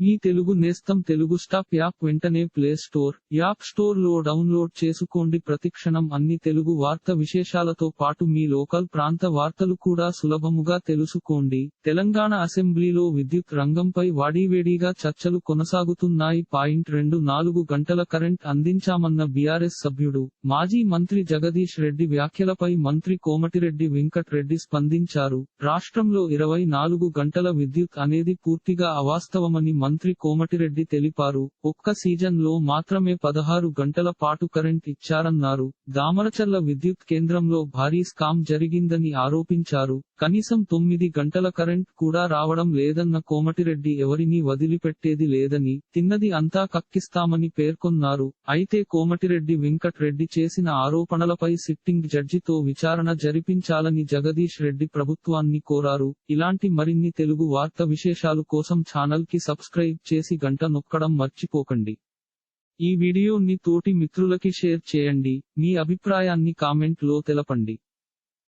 మీ తెలుగు నేస్తం Telugu stop app వెంటనే play store app స్టోర్లో డౌన్లోడ్ చేసుకోండి. ప్రతిక్షణం అన్ని తెలుగు వార్త విశేషాలతో పాటు మీ లోకల్ ప్రాంత వార్తలు కూడా సులభముగా తెలుసుకోండి. తెలంగాణ అసెంబ్లీలో విద్యుత్ రంగంపై వాడివేడిగా చర్చలు కొనసాగుతున్నాయి. పాయింట్ రెండు నాలుగు గంటల కరెంట్ అందించామన్న బీఆర్ఎస్ సభ్యుడు మాజీ మంత్రి జగదీష్ రెడ్డి వ్యాఖ్యలపై మంత్రి కోమటిరెడ్డి వెంకట్ రెడ్డి స్పందించారు. రాష్ట్రంలో ఇరవై నాలుగు గంటల విద్యుత్ అనేది పూర్తిగా అవాస్తవమని మంత్రి కోమటిరెడ్డి తెలిపారు ఒక్క సీజన్లో మాత్రమే పదహారు గంటల పాటు కరెంట్ ఇచ్చారన్నారు. దామరచర్ల విద్యుత్ కేంద్రంలో భారీ స్కామ్ జరిగిందని ఆరోపించారు. కనీసం తొమ్మిది గంటల కరెంట్ కూడా రావడం లేదన్న కోమటిరెడ్డి ఎవరిని వదిలిపెట్టేది లేదని తిన్నది అంతా కక్కిస్తామని పేర్కొన్నారు. అయితే కోమటిరెడ్డి వెంకట్ రెడ్డి చేసిన ఆరోపణలపై సిట్టింగ్ జడ్జితో విచారణ జరిపించాలని జగదీష్ రెడ్డి ప్రభుత్వాన్ని కోరారు. ఇలాంటి మరిన్ని తెలుగు వార్త విశేషాలు కోసం ఛానల్కి సబ్స్క్రైబ్ చేసి గంట నొక్కడం మర్చిపోకండి. ఈ వీడియోని తోటి మిత్రులకి షేర్ చేయండి. మీ అభిప్రాయాన్ని కామెంట్లో తెలపండి.